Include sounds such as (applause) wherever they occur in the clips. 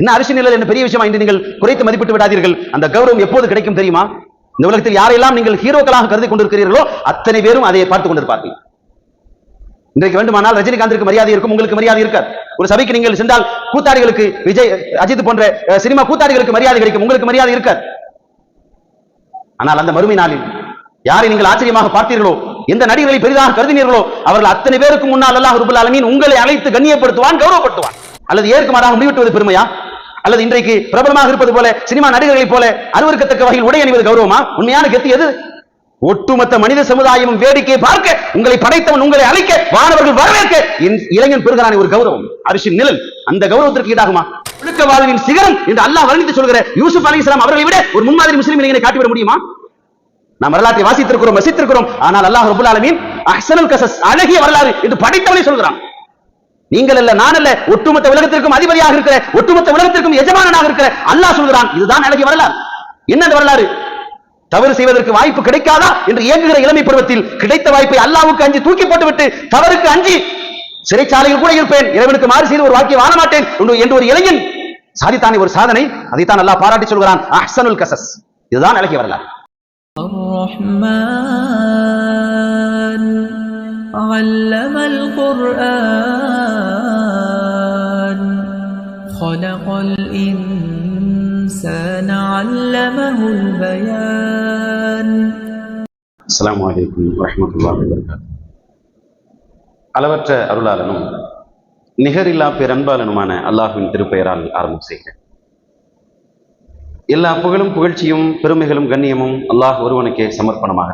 என்ன அரிசி நிழல் என்ன பெரிய விஷயமா என்று நீங்கள் குறைத்து மதிப்பிட்டு விடாதீர்கள்? அந்த கௌரவம் எப்போது கிடைக்கும் தெரியுமா? இந்த உலகத்தில் யாரெல்லாம் நீங்கள் ஹீரோக்களாக கருதி கொண்டிருக்கிறீர்களோ அத்தனை பேரும் அதை பார்த்துக் கொண்டிருப்பார்கள். இன்றைக்கு வேண்டுமானால் ரஜினிகாந்திற்கு மரியாதை இருக்கும் உங்களுக்கு மரியாதை இருக்காது. ஒரு சபைக்கு நீங்கள் சென்றால் கூத்தாடிகளுக்கு விஜய் அஜித் போன்ற சினிமா கூத்தாடிகளுக்கு மரியாதை கிடைக்கும் உங்களுக்கு மரியாதை இருக்காது. ஆனால் அந்த மறுமை நாளில் யாரை நீங்கள் ஆச்சரியமாக பார்த்தீர்களோ எந்த நடிகர்களை பெரிதாக கருதினீர்களோ அவர்கள் அத்தனை பேருக்கு முன்னால் அல்லாஹ் ரபுல் உங்களை அழைத்து கண்ணியப்படுத்துவான் கௌரவப்படுத்துவான். அல்லது ஏற்குமாறாக முடிவிட்டுவது பெருமையா? அல்லது இன்றைக்கு பிரபலமாக இருப்பது போல சினிமா நடிகர்களைப் போல அருவருக்கத்தக்க வகையில் உடை அணிவது கௌரவமா? உண்மையான கெத்து எது? ஒட்டுமொத்த மனித சமுதாயமும் வேடிக்கை பார்க்க உங்களை படைத்தவன் உங்களை அழைக்க வானவர்கள் வரவேற்க. இளைஞன் பெறுகிறான் ஒரு கௌரவம் அரிசின் நிழல் அந்த கௌரவத்திற்கு ஈடாகுமா? ஒழுக்க வாழ்வின் சிகரம் என்று அல்லாஹ் வர்ணித்து சொல்கிற யூசுப் அலி இஸ்லாம் அவர்களை விட ஒரு முன்மாதிரி முஸ்லீம் இளைஞனை காட்டிவிட முடியுமா? நாம் வரலாற்றை வாசித்திருக்கிறோம் வசித்திருக்கிறோம் ஆனால் அல்லாஹ் ரபுல் ஆலமீன் அஹ்சனுல் கசஸ் அழகிய வரலாறு என்று படைத்தவனை சொல்கிறான். நீங்கள் அல்ல நான் அல்ல. ஒட்டுமொத்த உலகத்திற்கும் அதிபதியாக இருக்கிற ஒட்டுமொத்த உலகத்திற்கும் எஜமானனாக இருக்கிற அல்லாஹ் சொல்கிறான். இதுதான் அழகிய வரலாறு. என்ன வரலாறு? தவறு செய்வதற்கு வாய்ப்பு கிடைக்காதா என்று இயங்குகிற இளமை பருவத்தில் கிடைத்த வாய்ப்பை அல்லாவுக்கு அஞ்சு தூக்கி போட்டுவிட்டு தவறுக்கு அஞ்சு சிறைச்சாலையில் கூட இருப்பேன். இறைவனுக்கு மாறு செய்து ஒரு வாக்கியம் வாழ மாட்டேன் என்று ஒரு இளைஞன் சாதித்தானே ஒரு சாதனை. அதைத்தான் நல்லா பாராட்டி சொல்கிறான். அஹ்சனுல் கசஸ் இதுதான் அழகிய வரலாறு. علم القرآن خلق الإنسان علمه البيان அஸ்ஸலாமு அலைக்கும் வரஹ்மத்துல்லாஹி வபரகாத்துஹு அளவற்ற அருளாளனும் நிகரில்லா பேரன்பாளனுமான அல்லாஹ்வின் திருப்பெயரால் ஆரம்பம் செய்கிறேன் எல்லா புகழும் புகழ்ச்சியும் பெருமைகளும் கண்ணியமும் அல்லாஹ் ஒருவனுக்கே சமர்ப்பணமாக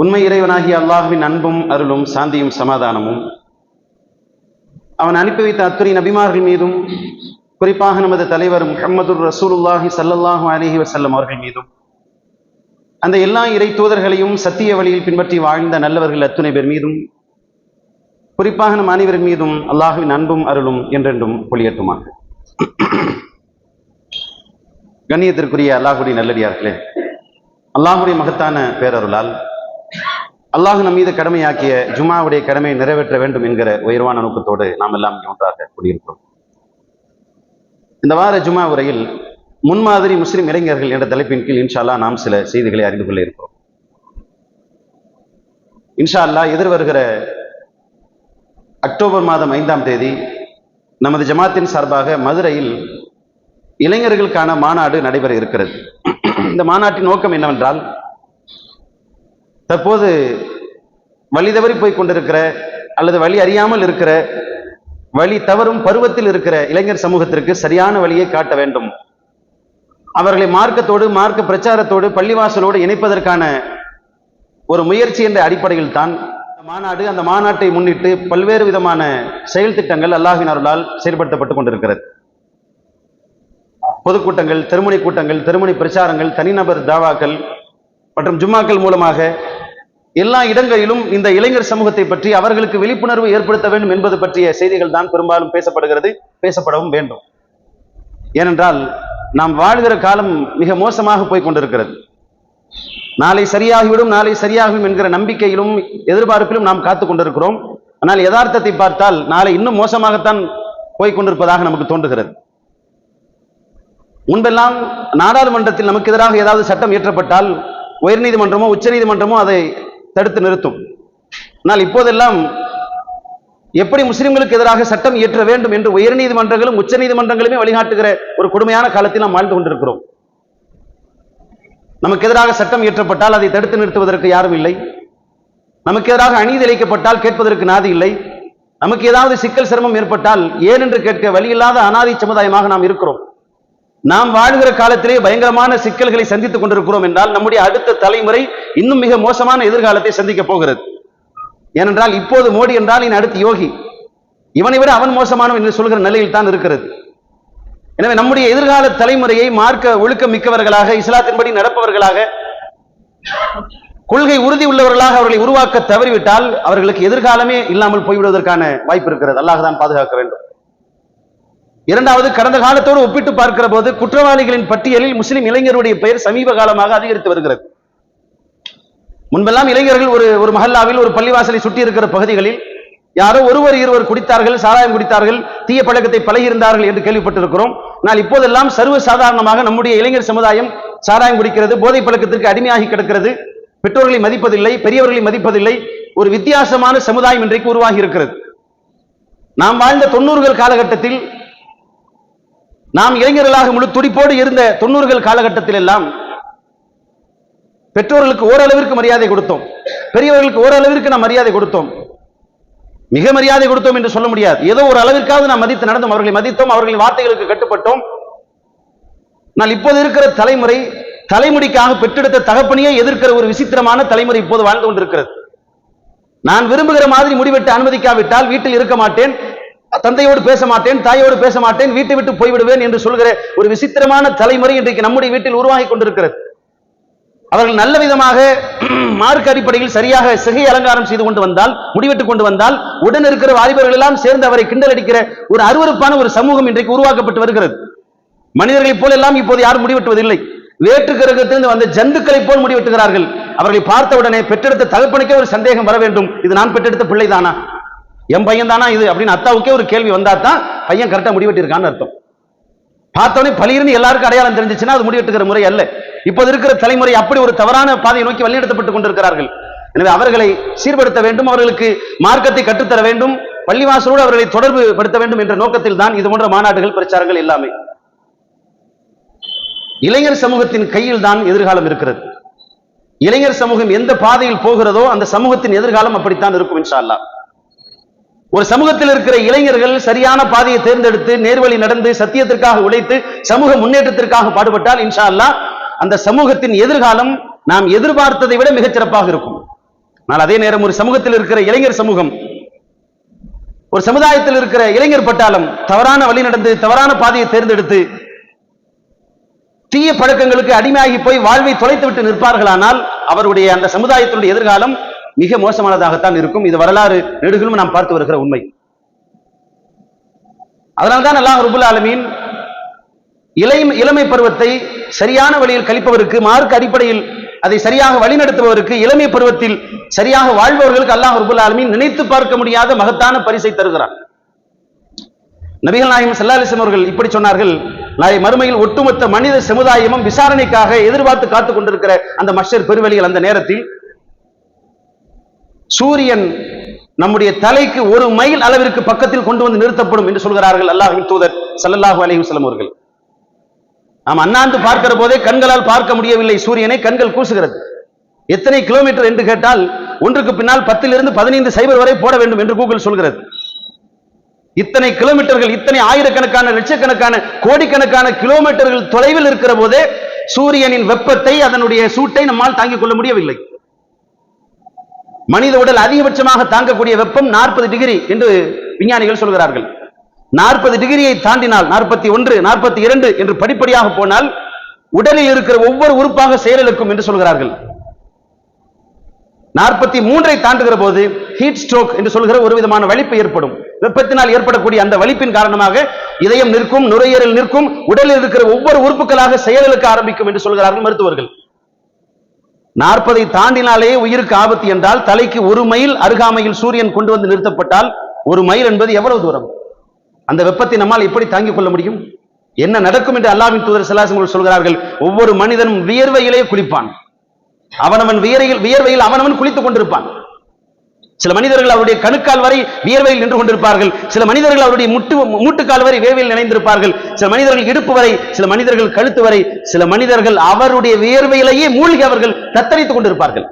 உண்மை இறைவனாகிய அல்லாஹ்வின் அன்பும் அருளும் சாந்தியும் சமாதானமும். அவன் அனுப்பி வைத்த அத்துறை நபிமார்கள் மீதும் குறிப்பாக நமது தலைவர் முகமதுர் ரசூலுல்லாஹி சல்லல்லாஹு அலைஹி வசல்லம் அவர்கள் மீதும் அந்த எல்லா இறை தூதர்களையும் சத்திய வழியில் பின்பற்றி வாழ்ந்த நல்லவர்கள் அத்துணை பேர் மீதும் குறிப்பாக நம் அனைவரின் மீதும் அல்லாஹுவின் அன்பும் அருளும் என்றென்றும் பொழியட்டுமாக கண்ணியத்திற்குரிய அல்லாஹுடைய நல்லடியார்களே அல்லாஹுடைய மகத்தான பேரருளால் அல்லாஹ் நம் மீது கடமையாக்கிய ஜுமாவுடைய கடமையை நிறைவேற்ற வேண்டும் என்கிற உயர்வான நோக்கத்தோடு நாம் எல்லாம் இங்கே ஒன்றாக கூடியிருக்கிறோம். இந்த வார ஜுமா உரையில் முன்மாதிரி முஸ்லிம் இளைஞர்கள் என்ற தலைப்பின் கீழ் இன்ஷால்லா நாம் சில செய்திகளை அறிந்து கொள்ள இருக்கிறோம். இன்ஷா அல்லாஹ் எதிர்வருகிற அக்டோபர் மாதம் ஐந்தாம் தேதி நமது ஜமாத்தின் சார்பாக மதுரையில் இளைஞர்களுக்கான மாநாடு நடைபெற இருக்கிறது. இந்த மாநாட்டின் நோக்கம் என்னவென்றால் தற்போது வழி தவறி போய் கொண்டிருக்கிற அல்லது வழி அறியாமல் இருக்கிற வழி தவறும் பருவத்தில் இருக்கிற இளைஞர் சமூகத்திற்கு சரியான வழியை காட்ட வேண்டும். அவர்களை மார்க்கத்தோடு மார்க்க பிரச்சாரத்தோடு பள்ளிவாசலோடு இணைப்பதற்கான ஒரு முயற்சி என்ற அடிப்படையில் தான் மாநாடு அந்த மாநாட்டை முன்னிட்டு பல்வேறு விதமான செயல் திட்டங்கள் அல்லாஹின் அருளால் செயல்படுத்தப்பட்டு கொண்டிருக்கிறது. பொதுக்கூட்டங்கள் திருமணி கூட்டங்கள் திருமணி பிரச்சாரங்கள் தனிநபர் தாவாக்கள் மற்றும் ஜும்மாக்கள் மூலமாக எல்லா இடங்களிலும் இந்த இளைஞர் சமூகத்தை பற்றி அவர்களுக்கு விழிப்புணர்வு ஏற்படுத்த வேண்டும் என்பது பற்றிய செய்திகள் தான் பெரும்பாலும் பேசப்படுகிறது பேசப்படவும் வேண்டும். ஏனென்றால் நாம் வாழ்கிற காலம் மிக மோசமாக போய் கொண்டிருக்கிறது. நாளை சரியாகிவிடும் நாளை சரியாகும் என்கிற நம்பிக்கையிலும் எதிர்பார்ப்பிலும் நாம் காத்து கொண்டிருக்கிறோம். ஆனால் யதார்த்தத்தை பார்த்தால் நாளை இன்னும் மோசமாகத்தான் போய் கொண்டிருப்பதாக நமக்கு தோன்றுகிறது. முன்பெல்லாம் நாடாளுமன்றத்தில் நமக்கு எதிராக ஏதாவது சட்டம் இயற்றப்பட்டால் உயர்நீதிமன்றமோ உச்சநீதிமன்றமோ அதை தடுத்து நிறுத்தும். ஆனால் இப்போதெல்லாம் எப்படி முஸ்லிம்களுக்கு எதிராக சட்டம் இயற்ற வேண்டும் என்று உயர்நீதிமன்றங்களும் உச்சநீதிமன்றங்களுமே வழிகாட்டுகிற ஒரு கொடுமையான காலத்தில் நாம் வாழ்ந்து கொண்டிருக்கிறோம். நமக்கு எதிராக சட்டம் இயற்றப்பட்டால் அதை தடுத்து நிறுத்துவதற்கு யாரும் இல்லை. நமக்கு எதிராக அநீதி இழைக்கப்பட்டால் கேட்பதற்கு நாதி இல்லை. நமக்கு ஏதாவது சிக்கல் சிரமம் ஏற்பட்டால் ஏன் என்று கேட்க வழியில்லாத அனாதி சமுதாயமாக நாம் இருக்கிறோம். நாம் வாழ்கிற காலத்திலே பயங்கரமான சிக்கல்களை சந்தித்துக் கொண்டிருக்கிறோம் என்றால் நம்முடைய அடுத்த தலைமுறை இன்னும் மிக மோசமான எதிர்காலத்தை சந்திக்க போகிறது. ஏனென்றால் இப்போது மோடி என்றால் இனி அடுத்து யோகி. இவனை விட அவன் மோசமானவன் என்று சொல்கிற நிலையில் தான் இருக்கிறது. எனவே நம்முடைய எதிர்கால தலைமுறையை மார்க்க ஒழுக்கம் மிக்கவர்களாக இஸ்லாத்தின்படி நடப்பவர்களாக கொள்கை உறுதி உள்ளவர்களாக அவர்களை உருவாக்க தவறிவிட்டால் அவர்களுக்கு எதிர்காலமே இல்லாமல் போய்விடுவதற்கான வாய்ப்பு இருக்கிறது. அல்லாஹ் தான் பாதுகாக்க வேண்டும். இரண்டாவது கடந்த காலத்தோடு ஒப்பிட்டு பார்க்கிற போது குற்றவாளிகளின் பட்டியலில் முஸ்லிம் இளைஞருடைய பெயர் சமீப காலமாக அதிகரித்து வருகிறது. முன்பெல்லாம் இளைஞர்கள் ஒரு ஒரு மஹல்லாவில் ஒரு பள்ளிவாசலை சுற்றி இருக்கிற பகுதிகளில் யாரோ ஒருவர் இருவர் குடித்தார்கள் சாராயம் குடித்தார்கள் தீய பழக்கத்தை பழகியிருந்தார்கள் என்று கேள்விப்பட்டிருக்கிறோம். ஆனால் இப்போதெல்லாம் சர்வ சாதாரணமாக நம்முடைய இளைஞர் சமுதாயம் சாராயம் குடிக்கிறது போதை பழக்கத்திற்கு அடிமையாகி கிடக்கிறது பெற்றோர்களை மதிப்பதில்லை பெரியவர்களை மதிப்பதில்லை ஒரு வித்தியாசமான சமுதாயம் இன்றைக்கு உருவாகி இருக்கிறது. நாம் வாழ்ந்த தொண்ணூறுகள் காலகட்டத்தில் நாம் இளைஞர்களாக முழு துடிப்போடு இருந்த தொண்ணூறுகள் காலகட்டத்தில் எல்லாம் பெற்றோர்களுக்கு ஓரளவிற்கு மரியாதை கொடுத்தோம். பெரியவர்களுக்கு ஓரளவிற்கு நாம் மரியாதை கொடுத்தோம். மிக மரியாதை கொடுத்தோம் என்று சொல்ல முடியாது. ஏதோ ஒரு அளவிற்காவது நாம் மதித்து நடந்தோம். அவர்களை மதித்தோம். அவர்களின் வார்த்தைகளுக்கு கட்டுப்பட்டோம். நான் இப்போது இருக்கிற தலைமுறை தலைமுடிக்காக பெற்றெடுத்த தகப்பனையே எதிர்க்கிற ஒரு விசித்திரமான தலைமுறை இப்போது வாழ்ந்து கொண்டிருக்கிறது. நான் விரும்புகிற மாதிரி முடிவெட்டு அனுமதிக்காவிட்டால் வீட்டில் இருக்க மாட்டேன். தந்தையோடு பேச மாட்டேன் தாயோடு பேச மாட்டேன் வீட்டை விட்டு போய்விடுவேன் என்று சொல்கிற ஒரு விசித்திரமான தலைமுறை இன்றைக்கு நம்முடைய வீட்டில் உருவாகி கொண்டிருக்கிறது. அவர்கள் நல்ல விதமாக (clears throat) மார்க் அடிப்படையில் சரியாக சிகை அலங்காரம் செய்து கொண்டு வந்தால் முடிவெட்டுக் கொண்டு வந்தால் உடன் இருக்கிற வாலிபர்கள் எல்லாம் சேர்ந்து அவரை கிண்டல் அடிக்கிற ஒரு அருவருப்பான ஒரு சமூகம் இன்றைக்கு உருவாக்கப்பட்டு வருகிறது. மனிதர்களைப் போல எல்லாம் இப்போது யாரும் முடிவெட்டுவதில்லை. வேற்று கிரகத்திலிருந்து வந்த ஜந்துக்களைப் போல் முடிவெட்டுகிறார்கள். அவர்களை பார்த்த உடனே பெற்றெடுத்த தகப்பனுக்கே ஒரு சந்தேகம் வர வேண்டும். இது நான் பெற்றெடுத்த பிள்ளைதானா? என் பையன் தானா இது? அப்படின்னு அத்தாவுக்கே ஒரு கேள்வி வந்தா தான் பையன் கரெக்டா முடிவெட்டிருக்கான்னு அர்த்தம். பார்த்தோன்னே பலியிருந்து எல்லாருக்கும் அடையாளம் தெரிஞ்சிச்சுன்னா அது முடிவெட்டுக்கிற முறை அல்ல. இப்போது இருக்கிற தலைமுறை அப்படி ஒரு தவறான பாதையை நோக்கி வழிநடத்தப்பட்டுக் கொண்டிருக்கிறார்கள். எனவே அவர்களை சீர்படுத்த வேண்டும் அவர்களுக்கு மார்க்கத்தை கற்றுத்தர வேண்டும் பள்ளிவாசலோடு அவர்களை தொடர்பு படுத்த வேண்டும் என்ற நோக்கத்தில் தான் இது போன்ற மாநாடுகள் பிரச்சாரங்கள் எல்லாமே. இளைஞர் சமூகத்தின் கையில் தான் எதிர்காலம் இருக்கிறது. இளைஞர் சமூகம் எந்த பாதையில் போகிறதோ அந்த சமூகத்தின் எதிர்காலம் அப்படித்தான் இருக்கும் இன்ஷா அல்லாஹ். ஒரு சமூகத்தில் இருக்கிற இளைஞர்கள் சரியான பாதையை தேர்ந்தெடுத்து நேர்வழி நடந்து சத்தியத்திற்காக உழைத்து சமூக முன்னேற்றத்திற்காக பாடுபட்டால் இன்ஷா அல்லாஹ் அந்த சமூகத்தின் எதிர்காலம் நாம் எதிர்பார்த்ததை விட மிகச்சிறப்பாக இருக்கும். ஆனால் அதே நேரம் ஒரு சமூகத்தில் இருக்கிற இளைஞர் சமூகம் ஒரு சமுதாயத்தில் இருக்கிற இளைஞர் பட்டாளம் தவறான வழி நடந்து தவறான பாதையை தேர்ந்தெடுத்து தீய பழக்கங்களுக்கு அடிமையாகி போய் வாழ்வை தொலைத்து விட்டு நிற்பார்களானால் அவருடைய அந்த சமுதாயத்தினுடைய எதிர்காலம் மிக மோசமானதாகத்தான் இருக்கும். இது வரலாறு நெடுகளும் நாம் பார்த்து வருகிற உண்மை. அதனால்தான் அல்லாஹ் ரபுல் ஆலமீன் இளை இளமை பருவத்தை சரியான வழியில் கழிப்பவருக்கு மார்க் அடிப்படையில் அதை சரியாக வழிநடத்துபவருக்கு இளமை பருவத்தில் சரியாக வாழ்பவர்களுக்கு அல்லாஹ் ரபுல் ஆலமீன் நினைத்து பார்க்க முடியாத மகத்தான பரிசை தருகிறார் நபிகள் நாயகம் சல்லாலிசம் அவர்கள் இப்படி சொன்னார்கள் நாளை மறுமையில் ஒட்டுமொத்த மனித சமுதாயமும் விசாரணைக்காக எதிர்பார்த்து காத்துக் கொண்டிருக்கிற அந்த மஷர் பெருவெளிகள் அந்த நேரத்தில் சூரியன் நம்முடைய தலைக்கு ஒரு மைல் அளவிற்கு பக்கத்தில் கொண்டு வந்து நிறுத்தப்படும் என்று சொல்கிறார்கள் அல்லாஹின் தூதர் சல்லல்லாஹு அலைஹி வஸல்லம் அவர்கள். நாம் அண்ணாந்து பார்க்கிற போதே கண்களால் பார்க்க முடியவில்லை. சூரியனை கண்கள் கூசுகிறது. எத்தனை கிலோமீட்டர் என்று கேட்டால் ஒன்றுக்கு பின்னால் பத்திலிருந்து பதினைந்து சைபர் வரை போட வேண்டும் என்று கூகுள் சொல்கிறது. இத்தனை கிலோமீட்டர்கள் இத்தனை ஆயிரக்கணக்கான லட்சக்கணக்கான கோடிக்கணக்கான கிலோமீட்டர்கள் தொலைவில் இருக்கிற போதே சூரியனின் வெப்பத்தை அதனுடைய சூட்டை நம்மால் தாங்கிக் கொள்ள முடியவில்லை. மனித உடல் அதிகபட்சமாக தாங்கக்கூடிய வெப்பம் நாற்பது டிகிரி என்று விஞ்ஞானிகள் சொல்கிறார்கள். நாற்பது டிகிரியை தாண்டினால் நாற்பத்தி ஒன்று நாற்பத்தி இரண்டு என்று படிப்படியாக போனால் உடலில் இருக்கிற ஒவ்வொரு உறுப்பாக செயலிழக்கும் என்று சொல்கிறார்கள். நாற்பத்தி மூன்றை தாண்டுகிற போது ஹீட் ஸ்ட்ரோக் என்று சொல்கிற ஒரு விதமான வலிப்பு ஏற்படும். வெப்பத்தினால் ஏற்படக்கூடிய அந்த வலிப்பின் காரணமாக இதயம் நிற்கும் நுரையீரல் நிற்கும் உடலில் இருக்கிற ஒவ்வொரு உறுப்புகளாக செயலிழக்க ஆரம்பிக்கும் என்று சொல்கிறார்கள் மருத்துவர்கள். நாற்பதை தாண்டினாலே உயிருக்கு ஆபத்து என்றால் தலைக்கு ஒரு மைல் அருகாமையில் சூரியன் கொண்டு வந்து நிறுத்தப்பட்டால் ஒரு மைல் என்பது எவ்வளவு தூரம்? அந்த வெப்பத்தை நம்மால் எப்படி தாங்கிக் கொள்ள முடியும்? என்ன நடக்கும் என்று அல்லாவின் தூதர் செல்லாசங்கள் சொல்கிறார்கள் ஒவ்வொரு மனிதனும் வியர்வையிலே குளிப்பான். அவனவன் வியரையில் வியர்வையில் அவனவன் குளித்துக் கொண்டிருப்பான். சில மனிதர்கள் அவருடைய கணுக்கால் வரை வியர்வையில் நின்று கொண்டிருப்பார்கள். சில மனிதர்கள் அவருடைய முட்டு மூட்டுக்கால் வரை வேர்வையில் நினைந்திருப்பார்கள். சில மனிதர்கள் இடுப்பு வரை சில மனிதர்கள் கழுத்து வரை சில மனிதர்கள் அவருடைய வியர்வையிலேயே மூழ்கி அவர்கள் தத்தளித்துக் கொண்டிருப்பார்கள்.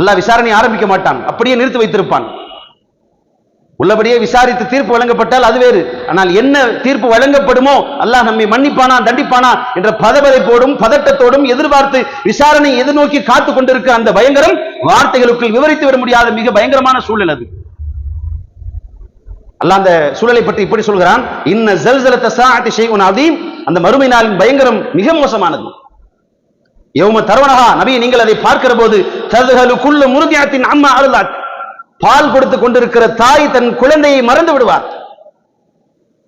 அல்லாஹ் விசாரணை ஆரம்பிக்க மாட்டான். அப்படியே நிறுத்தி வைத்திருப்பான். உள்ளபடியே விசாரித்து தீர்ப்பு வழங்கப்பட்டால் அது வேறு. ஆனால் என்ன தீர்ப்பு வழங்கப்படுமோ அல்லாஹ் நம்மை மன்னிப்பானா தண்டிப்பானா என்ற பதபதைப்போடும் பதட்டத்தோடும் எதிர்பார்த்து விசாரணை எதிர்நோக்கி காத்துக் கொண்டிருக்கிற அந்த பயங்கரம் வார்த்தைகளுக்குள் விவரித்து வர முடியாத மிக பயங்கரமான சூழல் அது. அல்லாஹ் அந்த சூழலை பற்றி இப்படி சொல்கிறான் இன்ன ஜல்சலத்த சாஅத்தி செய்வன் அதீம் அந்த மறுமை நாளின் பயங்கரம் மிக மோசமானது. யௌம தரவனஹா நபி நீங்கள் அதை பார்க்கிற போது ததுஹலு குல்லு முருதியத்தின் அம்மா அருளாத். பால் கொடுத்து கொண்டிருக்கிற தாய் தன் குழந்தையை மறந்து விடுவார்.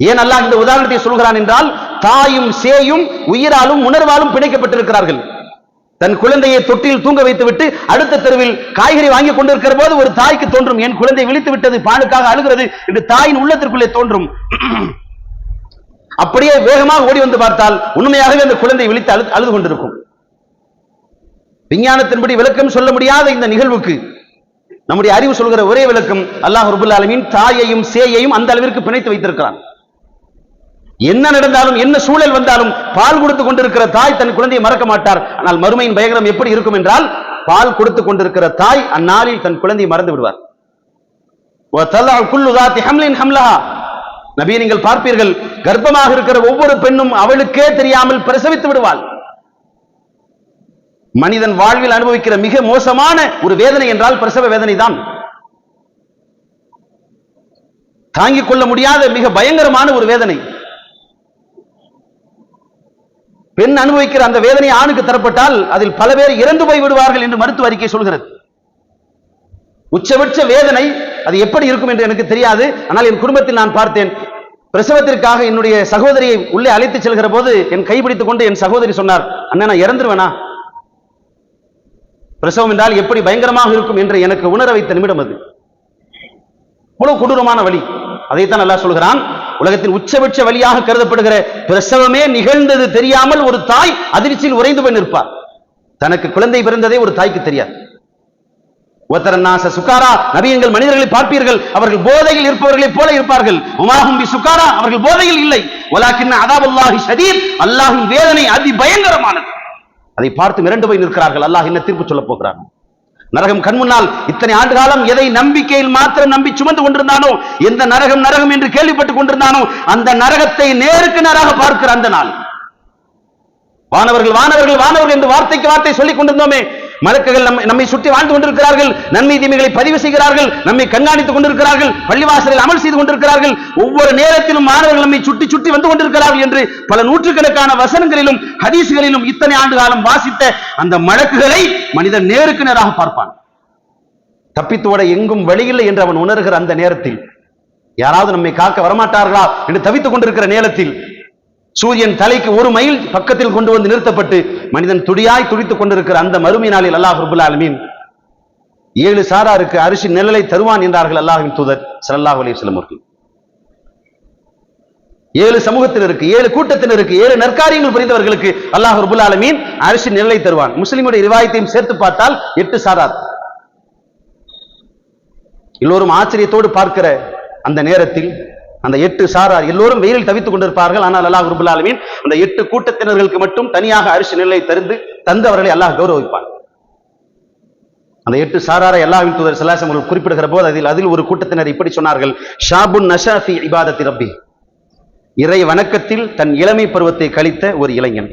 ஏன் அல்லாஹ் இந்த உதாரணத்தை சொல்கிறான் என்றால் தாயும் சேயும் உயிராலும் உணர்வாலும் பிணைக்கப்பட்டிருக்கிறார்கள். தன் குழந்தையை தொட்டியில் தூங்க வைத்துவிட்டு அடுத்த தெருவில் காய்கறி வாங்கி கொண்டிருக்கிற போது ஒரு தாய்க்கு தோன்றும் என் குழந்தை விழித்து விட்டது பாலுக்காக அழுகிறது என்று தாயின் உள்ளத்திற்குள்ளே தோன்றும். அப்படியே வேகமாக ஓடி வந்து பார்த்தால் உண்மையாகவே அந்த குழந்தை விழித்து அழு அழுது கொண்டிருக்கும். விஞ்ஞானத்தின்படி விளக்கம் சொல்ல முடியாத இந்த நிகழ்வுக்கு நம்முடைய அறிவு சொல்கிற ஒரே விளக்கம் அல்லாஹ் ரபுல் ஆலமின் தாயையும் சேயையும் அந்த அளவிற்கு பிணைத்து வைத்திருக்கிறான். என்ன நடந்தாலும் என்ன சூழல் வந்தாலும் பால் கொடுத்து கொண்டிருக்கிற தாய் தன் குழந்தையை மறக்க மாட்டார். ஆனால் மறுமையின் பயங்கரம் எப்படி இருக்கும் என்றால் பால் கொடுத்து கொண்டிருக்கிற தாய் அந்நாளில் தன் குழந்தையை மறந்து விடுவார். நபியை நீங்கள் பார்ப்பீர்கள் கர்ப்பமாக இருக்கிற ஒவ்வொரு பெண்ணும் அவளுக்கே தெரியாமல் பிரசவித்து விடுவாள். மனிதன் வாழ்வில் அனுபவிக்கிற மிக மோசமான ஒரு வேதனை என்றால் பிரசவ வேதனை தான் தாங்கிக் கொள்ள முடியாத மிக பயங்கரமான ஒரு வேதனை. பெண் அனுபவிக்கிற அந்த வேதனை ஆணுக்கு தரப்பட்டால் அதில் பல பேர் இறந்து போய் விடுவார்கள் என்று மருத்துவ அறிக்கை சொல்கிறது. உச்சபட்ச வேதனை அது எப்படி இருக்கும் என்று எனக்கு தெரியாது. ஆனால் என் குடும்பத்தில் நான் பார்த்தேன். பிரசவத்திற்காக என்னுடைய சகோதரியை உள்ளே அழைத்து செல்கிற போது என் கைப்பிடித்துக் கொண்டு என் சகோதரி சொன்னார் அண்ணன் நான் இறந்துருவேனா? பிரசவம் என்றால் எப்படி பயங்கரமாக இருக்கும் என்று எனக்கு உணர வைத்த நிமிடம் அது. இவ்வளவு கொடூரமான வழி அதைத்தான் நல்லா சொல்கிறான் உலகத்தின் உச்சபட்ச வழியாக கருதப்படுகிற பிரசவமே நிகழ்ந்தது தெரியாமல் ஒரு தாய் அதிர்ச்சியில் உறைந்து போய் நிற்பார் தனக்கு குழந்தை பிறந்ததே ஒரு தாய்க்கு தெரியாது. ஒத்தரநாச சுகாரா நபியங்கள் மனிதர்களை பார்ப்பீர்கள் அவர்கள் போதையில் இருப்பவர்களைப் போல இருப்பார்கள். உமாகும் பி சுகாரா அவர்கள் போதையில் இல்லை. வலாக்கின்ன அதாபுல்லாஹி ஷதீர் அல்லாஹின் வேதனை அதி பயங்கரமானது. அதை பார்த்து மிரண்டு போய் நிற்கிறார்கள். அல்லாஹ் என்ன தீர்ப்பு சொல்லப் போகிறான்? நரகம் கண் முன்னால் இத்தனை ஆண்டு காலம் எதை நம்பிக்கையில் மாத்திரம் நம்பி சுமந்து கொண்டிருந்தானோ எந்த நரகம் நரகம் என்று கேள்விப்பட்டுக் கொண்டிருந்தானோ அந்த நரகத்தை நேருக்கு நேராக பார்க்கிற அந்த நாள். வானவர்கள் வானவர்கள் வானவர்கள் என்று வார்த்தைக்கு வார்த்தை சொல்லிக் கொண்டிருந்தோமே மலக்குகள் நம்மை நம்மை சுற்றி வாழ்ந்து கொண்டிருக்கிறார்கள். நன்மை தீமைகளை பதிவு செய்கிறார்கள். நம்மை கண்காணித்துக் கொண்டிருக்கிறார்கள். பள்ளிவாசலில் அமல் செய்து கொண்டிருக்கிறார்கள். ஒவ்வொரு நேரத்திலும் மாணவர்கள் நம்மை சுட்டி சுட்டி வந்து கொண்டிருக்கிறார்கள் என்று பல நூற்றுக்கணக்கான வசனங்களிலும் ஹதீசுகளிலும் இத்தனை ஆண்டு காலம் வாசித்த அந்த மழக்குகளை மனிதன் நேருக்கு நேராக பார்ப்பான். தப்பித்தோட எங்கும் வழியில்லை என்று அவன் உணர்கிற அந்த நேரத்தில் யாராவது நம்மை காக்க வரமாட்டார்களா என்று தவித்துக் கொண்டிருக்கிற நேரத்தில் சூரியன் தலைக்கு ஒரு மைல் பக்கத்தில் கொண்டு வந்து நிறுத்தப்பட்டு மனிதன் துடியாய் துடித்துக் கொண்டிருக்கிற அந்த மறுமை நாளில் அல்லாஹ் ரபுல் ஆலமீன் ஏழு சாராருக்கு அரிசி நிழலை தருவான் என்றார்கள் அல்லாஹின் தூதர் சல்லாஹ் அலைஹி அவர்கள். ஏழு சமூகத்தினருக்கு ஏழு கூட்டத்தினருக்கு ஏழு நற்காரியங்கள் புரிந்தவர்களுக்கு அல்லாஹ் ரபுல் ஆலமீன் அரிசி நிழலை தருவான். முஸ்லிமுடைய ரிவாயத்தையும் சேர்த்து பார்த்தால் எட்டு சாரார். எல்லோரும் ஆச்சரியத்தோடு பார்க்கிற அந்த நேரத்தில் அந்த எட்டு சாரார் எல்லோரும் வெயிலில் தவித்துக் கொண்டிருப்பார்கள். ஆனால் அல்லாஹ் ரபுல் ஆலமீன் அந்த எட்டு கூட்டத்தினர்களுக்கு மட்டும் தனியாக அரிசி நிலை தருந்து தந்து அவர்களை அல்லாஹ் கௌரவிப்பான். அந்த எட்டு சாராரை அல்லாஹ்வின் தூதர் சல்லாசம் அவர்கள் குறிப்பிடுகிற போது அதில் அதில் ஒரு கூட்டத்தினர் இப்படி சொன்னார்கள். ஷாபுன் நஷாஃபி இபாதத்தி ரப்பி. இறை வணக்கத்தில் தன் இளமை பருவத்தை கழித்த ஒரு இளைஞன்.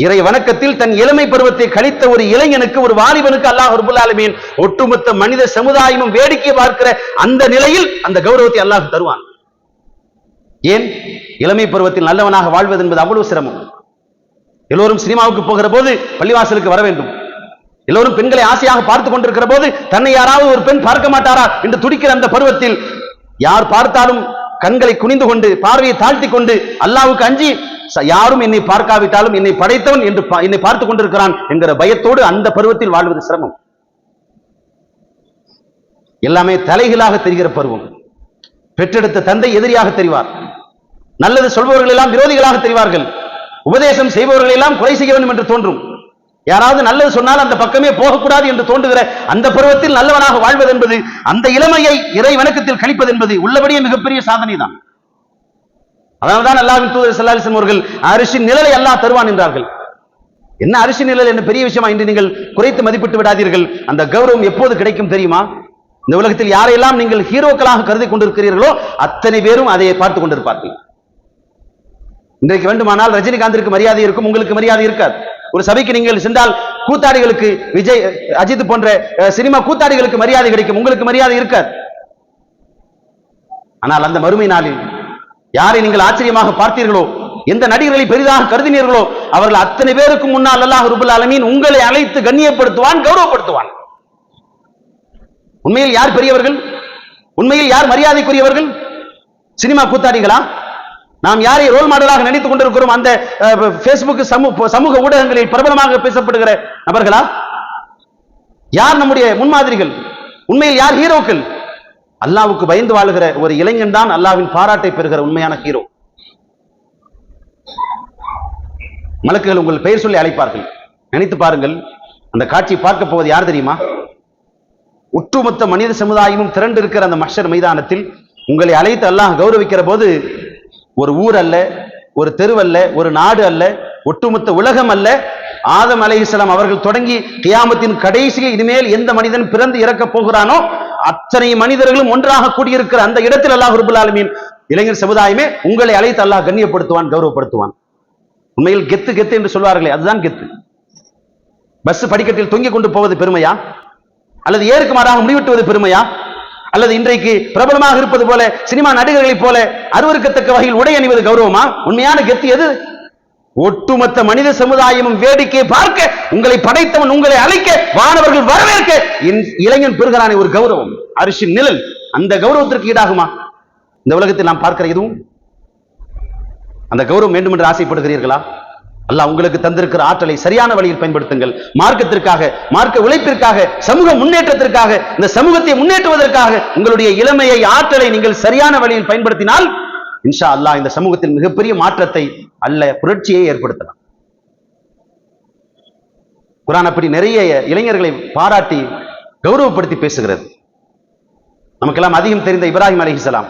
இறை வணக்கத்தில் தன் இளமை பருவத்தை கழித்த ஒரு இளைஞனுக்கு ஒரு வாலிபனுக்கு அல்லாஹ் ரபுல் ஆலமீன் ஒட்டுமொத்த மனித சமுதாயமும் வேடிக்கை பார்க்கிற அந்த நிலையில் அந்த கௌரவத்தை அல்லாஹ் தருவான். ஏன்? இளமை பருவத்தில் நல்லவனாக வாழ்வது என்பது அவ்வளவு சிரமம். எல்லோரும் சினிமாவுக்கு போகிற போது பள்ளிவாசலுக்கு வர வேண்டும். எல்லோரும் பெண்களை ஆசையாக பார்த்துக் கொண்டிருக்கிற போது தன்னை யாராவது ஒரு பெண் பார்க்க மாட்டாரா என்று துடிக்கிற அந்த பருவத்தில் யார் பார்த்தாலும் கண்களை குனிந்து கொண்டு பார்வையை தாழ்த்தி கொண்டு அல்லாவுக்கு அஞ்சி யாரும் என்னை பார்க்காவிட்டாலும் என்னை படைத்தவன் என்று பா- என்னை பார்த்துக் கொண்டிருக்கிறான் என்கிற பயத்தோடு அந்த பருவத்தில் வாழ்வது சிரமம். எல்லாமே தலைகளாக தெரிகிற பருவம். பெற்றெடுத்த தந்தை எதிரியாக தெரிவார். நல்லது சொல்பவர்கள் எல்லாம் விரோதிகளாக தெரிவார்கள். உபதேசம் செய்பவர்கள் எல்லாம் கொலை செய்ய வேண்டும் என்று தோன்றும். யாராவது நல்லது சொன்னால் அந்த பக்கமே போகக்கூடாது என்று தோன்றுகிற அந்த பருவத்தில் நல்லவனாக வாழ்வது என்பது அந்த இளமையை இறை வணக்கத்தில் கழிப்பது என்பது உள்ளபடியே மிகப்பெரிய சாதனை தான் அதனால்தான் அல்லாவின் தூதர் ஸல்லல்லாஹு அவர்கள் அரிசி நிழலை எல்லாம் தருவான் என்றார்கள். என்ன அரிசி நிழல் என்ன பெரிய விஷயமா? என்று நீங்கள் குறைத்து மதிப்பிட்டு விடாதீர்கள். அந்த கௌரவம் எப்போது கிடைக்கும் தெரியுமா? இந்த உலகத்தில் யாரையெல்லாம் நீங்கள் ஹீரோக்களாக கருதி கொண்டிருக்கிறீர்களோ அத்தனை பேரும் அதை பார்த்து கொண்டிருப்பார்கள். இன்றைக்கு வேண்டுமானால் ரஜினிகாந்திற்கு மரியாதை இருக்கும் உங்களுக்கு மரியாதை இருக்காது. ஒரு சபைக்கு நீங்கள் சென்றால் கூத்தாடிகளுக்கு விஜய் அஜித் போன்ற சினிமா கூத்தாடிகளுக்கு மரியாதை கிடைக்கும் உங்களுக்கு மரியாதை இருக்காது. ஆனால் அந்த மறுமை நாளில் யாரை நீங்கள் ஆச்சரியமாக பார்த்தீர்களோ? எந்த நடிகர்களை பெரிதாக கருதினீர்களோ? அவர்கள் அத்தனை பேருக்கு முன்னால் அல்லாஹ் ரபுல் அலமீன் உங்களை அழைத்து கண்ணியப்படுத்துவான் கௌரவப்படுத்துவான். உண்மையில் யார் பெரியவர்கள்? உண்மையில் யார் மரியாதைக்குரியவர்கள்? சினிமா கூத்தாடிகளா? நாம் யாரை ரோல் மாடலாக நினைத்துக் கொண்டிருக்கிறோம்? அந்த பேஸ்புக் சமூக ஊடகங்களில் பிரபலமாக பேசப்படுகிற நபர்களா? யார் நம்முடைய முன்மாதிரிகள்? உண்மையில் யார் ஹீரோக்கள் அல்லாவுக்கு பயந்து வாழுகிற ஒரு இளைஞன் தான் அல்லாவின் பாராட்டை பெறுகிற உண்மையான ஹீரோ. மலக்குகள் உங்கள் பெயர் சொல்லி அழைப்பார்கள். நினைத்து பாருங்கள் அந்த காட்சி பார்க்க போவது யார் தெரியுமா? ஒட்டுமொத்த மனித சமுதாயமும் திரண்டு இருக்கிற அந்த மஷர் மைதானத்தில் உங்களை அழைத்து அல்லாஹ் கௌரவிக்கிற போது ஒரு ஊர் அல்ல ஒரு தெருவல்ல ஒரு நாடு அல்ல ஒட்டுமொத்த உலகம் அல்ல ஆதம் அலைஹிஸ்ஸலாம் அவர்கள் தொடங்கி கியாமத்தின் கடைசியில் இனிமேல் எந்த மனிதன் பிறந்து இறக்கப் போகிறானோ அத்தனை மனிதர்களும் ஒன்றாக கூடியிருக்கிற அந்த இடத்தில் அல்லாஹ் ரபுல் ஆலமீன் இளைஞர் சமுதாயமே உங்களை அழைத்து அல்லாஹ் கண்ணியப்படுத்துவான் கௌரவப்படுத்துவான். உண்மையில் கெத்து கெத்து என்று சொல்வார்களே அதுதான் கெத்து. பஸ் படிக்கட்டில் தொங்கிக் கொண்டு போவது பெருமையா? அல்லது ஏருக்கு மாறாக முடிவெட்டுவது பெருமையா? அல்லது இன்றைக்கு பிரபலமாக இருப்பது போல சினிமா நடிகர்களைப் போல அருவருக்கத்தக்க வகையில் உடை அணிவது கௌரவமா? உண்மையான கெத்து எது? ஒட்டுமொத்த மனித சமுதாயமும் வேடிக்கை பார்க்க உங்களை படைத்தவன் உங்களை அழைக்க வானவர்கள் வரவேற்க. இளைஞன் பெறுகிறானே ஒரு கௌரவம். அரிசின் நிழல் அந்த கௌரவத்திற்கு ஈடாகுமா? இந்த உலகத்தில் நாம் பார்க்கிற எதுவும்? அந்த கௌரவம் வேண்டும் என்று ஆசைப்படுகிறீர்களா? அல்லாஹ் உங்களுக்கு தந்திருக்கிற ஆற்றலை சரியான வழியில் பயன்படுத்துங்கள். மார்க்கத்திற்காக மார்க்க உழைப்பிற்காக சமூக முன்னேற்றத்திற்காக இந்த சமூகத்தை முன்னேற்றுவதற்காக உங்களுடைய இளமையை ஆற்றலை நீங்கள் சரியான வழியில் பயன்படுத்தினால் இன்ஷா அல்லாஹ் இந்த சமூகத்தில் மிகப்பெரிய மாற்றத்தை அல்ல புரட்சியை ஏற்படுத்தலாம். குரான் அப்படி நிறைய இளைஞர்களை பாராட்டி கௌரவப்படுத்தி பேசுகிறது. நமக்கெல்லாம் அதிகம் தெரிந்த இப்ராஹிம் அலிஹிசலாம்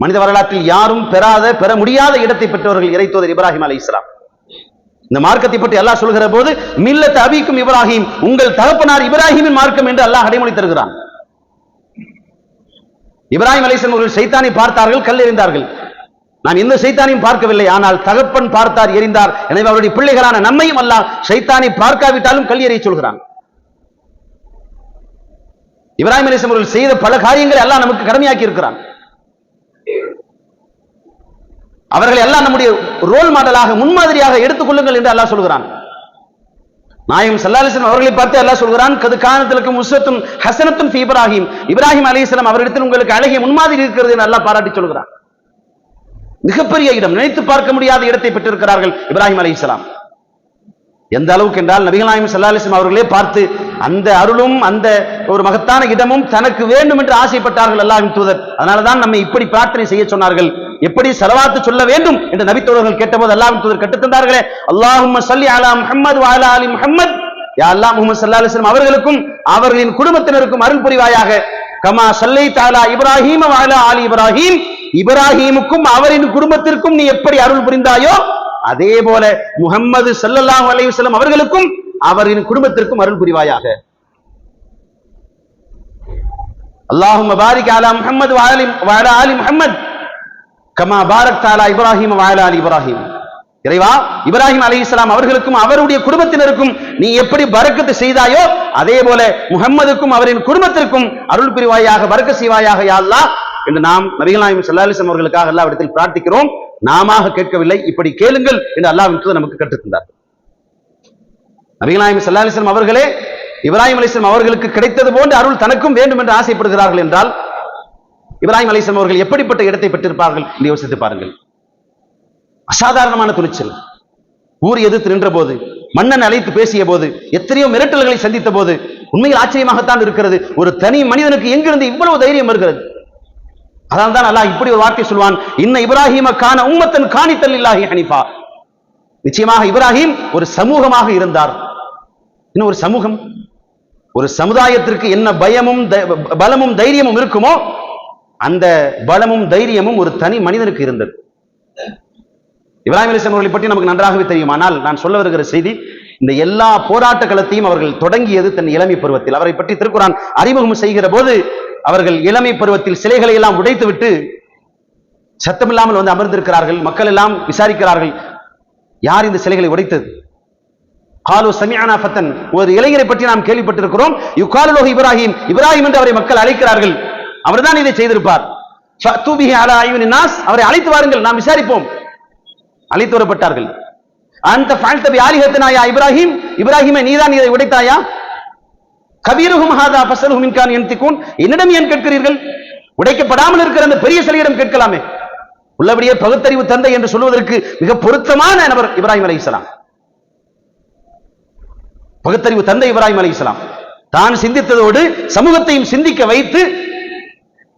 மனித வரலாற்றில் யாரும் பெறாத பெற முடியாத இடத்தை பெற்றவர்கள் இறைத்தோதர் இப்ராஹிம் அலைஹிஸ்ஸலாம் இந்த மார்க்கத்தை பற்றி அல்லாஹ் சொல்கிற போது மில்லத் அபிக்கும் இப்ராஹிம் உங்கள் தகப்பனார் இப்ராஹிமின் மார்க்கம் என்று அல்லாஹ் அடைமொழி தருகிறான். இப்ராஹிம் அலிஸ்லாம் அவர்கள் சைத்தானை பார்த்தார்கள் கல் நான் எந்த சைத்தானையும் பார்க்கவில்லை. ஆனால் தகப்பன் பார்த்தார் எறிந்தார் எனவே அவருடைய பிள்ளைகளான நம்மையும் அல்லாஹ் சைத்தானை பார்க்காவிட்டாலும் கல்லியறை சொல்கிறான். இப்ராஹிம் அலிசம் அவர்கள் செய்த பல காரியங்களை எல்லாம் நமக்கு கடமையாக்கி இருக்கிறான். அவர்களை எல்லாம் நம்முடைய ரோல் மாடலாக முன்மாதிரியாக எடுத்துக் கொள்ளுங்கள் என்று அல்லாஹ் சொல்கிறான். நாயம் சல்லாலிஸ்லாம் அவர்களை பார்த்து அல்லாஹ் சொல்கிறான் கது காணத்திற்கு முஸ்வத்தும் ஹசனத்தும் இப்ராஹிம். இப்ராஹிம் அலிஸ்லாம் அவரிடத்தில் உங்களுக்கு அழகிய முன்மாதிரி இருக்கிறது என்று அல்லாஹ் பாராட்டி சொல்கிறான். மிகப்பெரிய இடம். நினைத்து பார்க்க முடியாத இடத்தை பெற்றிருக்கிறார்கள் இப்ராஹிம் அலைஹிஸ்ஸலாம் எந்த அளவுக்கு என்றால் நபிகள் நாயம் அவர்களே பார்த்து அந்த அருளும் அந்த ஒரு மகத்தான இடமும் தனக்கு வேண்டும் என்று ஆசைப்பட்டார்கள் அல்லாஹ் தூதர். அதனாலதான் நம்மை இப்படி பிரார்த்தனை செய்ய சொன்னார்கள். எப்படி செலவாத்து சொல்ல வேண்டும் என்று நபித்தோழர்கள் கேட்டபோது அல்லாஹ் தூதர் கட்டுத்தந்தார்களே அல்லாஹும்ம சல்லி அலா முஹம்மது அலா அலி முஹம்மத். யா அல்லாஹ் முகமது சல்லா அலிஸ்லாம் அவர்களுக்கும் அவர்களின் குடும்பத்தினருக்கும் அருள் புரிவாயாக. கமா சல்லை தாலா இப்ராஹீம் வ அலா ஆலி இப்ராஹீம். இப்ராஹீமுக்கும் அவரின் குடும்பத்திற்கும் நீ எப்படி அருள் புரிந்தாயோ அதே போல முகம்மது சல்லல்லாஹ் அலைஹி அவர்களுக்கும் அவரின் குடும்பத்திற்கும் அருள் புரிவாயாக. அல்லாஹும் பாரிக் அலா முஹம்மது வாலா அலி முகமது கமா பாரக் தாலா இப்ராஹிம் வாலா அலி ஆலி இப்ராஹிம். இறைவா இப்ராஹிம் அலைஹிஸ்ஸலாம் அவர்களுக்கும் அவருடைய குடும்பத்தினருக்கும் நீ எப்படி பறக்கத்து செய்தாயோ அதே போல முகம்மதுக்கும் அவரின் குடும்பத்திற்கும் அருள் பிரிவாயாக பரக்க செய்வாயாக யாழ்லா என்று நாம் நபிகள் நாயகம் அவர்களுக்காக அல்லாஹ்விடத்தில் பிரார்த்திக்கிறோம். நாமாக கேட்கவில்லை இப்படி கேளுங்கள் என்று அல்லாஹ் நமக்கு கற்றுத்தந்தார். நபிகள் அவர்களே இப்ராஹிம் அலிஸ்லாம் அவர்களுக்கு கிடைத்தது போன்ற அருள் தனக்கும் வேண்டும் என்று ஆசைப்படுகிறார்கள் என்றால் இப்ராஹிம் அலிஸ்லாம் அவர்கள் எப்படிப்பட்ட இடத்தை பெற்றிருப்பார்கள் என்று யோசித்து பாருங்கள். அசாதாரணமான துணிச்சல். ஊர் எதிர்த்து நின்ற போது மன்னன் அழைத்து பேசிய போது எத்தனையோ மிரட்டல்களை சந்தித்த போது உண்மையில் ஆச்சரியமாகத்தான் இருக்கிறது. ஒரு தனி மனிதனுக்கு எங்கிருந்து இவ்வளவு தைரியம் வருகிறது? அதனால்தான் தான் அல்லாஹ் இப்படி ஒரு வார்த்தை சொல்வான் இன்ன இப்ராஹிம கான உம்மத்தன் காணித்தல் இல்லாஹி ஹனிஃபா. நிச்சயமாக இப்ராஹிம் ஒரு சமூகமாக இருந்தார். இன்னும் ஒரு சமூகம்? ஒரு சமுதாயத்திற்கு என்ன பயமும் த- பலமும் தைரியமும் இருக்குமோ அந்த பலமும் தைரியமும் ஒரு தனி மனிதனுக்கு இருந்தது. இப்ராஹிம் அலிஸ்லாம் அவர்களை பற்றி நமக்கு நன்றாகவே தெரியும். ஆனால் நான் சொல்ல வருகிற செய்தி இந்த எல்லா போராட்ட களத்தையும் அவர்கள் தொடங்கியது தன் இளமை பருவத்தில். அவரை பற்றி திருக்குறான் அறிமுகம் செய்கிற போது அவர்கள் இளமை பருவத்தில் சிலைகளை எல்லாம் உடைத்துவிட்டு சத்தமில்லாமல் வந்து அமர்ந்திருக்கிறார்கள். மக்கள் எல்லாம் விசாரிக்கிறார்கள் யார் இந்த சிலைகளை உடைத்தது? காலு சமியானா ஃபத்தன். ஒரு இளைஞரை பற்றி நாம் கேள்விப்பட்டிருக்கிறோம். யுகாலுலோக இப்ராஹிம். இப்ராஹிம் என்று அவரை மக்கள் அழைக்கிறார்கள். அவர்தான் இதை செய்திருப்பார். அவரை அழைத்து வாருங்கள் நாம் விசாரிப்போம். அழைத்து வரப்பட்டார்கள் அந்த ஃபால்த பி இப்ராஹிம்? இப்ராஹிமே நீதான் இதை உடைத்தாயா? கபீருஹும் ஹாதா ஃபஸலுஹும் இன்கான் என் என்னிடம் ஏன் கேட்கிறீர்கள்? உடைக்கப்படாமல் இருக்கிற அந்த பெரிய சிலையிடம் கேட்கலாமே. உள்ளபடியே பகுத்தறிவு தந்தை என்று சொல்வதற்கு மிக பொருத்தமான நபர் இப்ராஹிம் அலைஹிஸ்ஸலாம் பகுத்தறிவு தந்தை இப்ராஹிம் அலைஹிஸ்ஸலாம் தான் சிந்தித்ததோடு சமூகத்தையும் சிந்திக்க வைத்து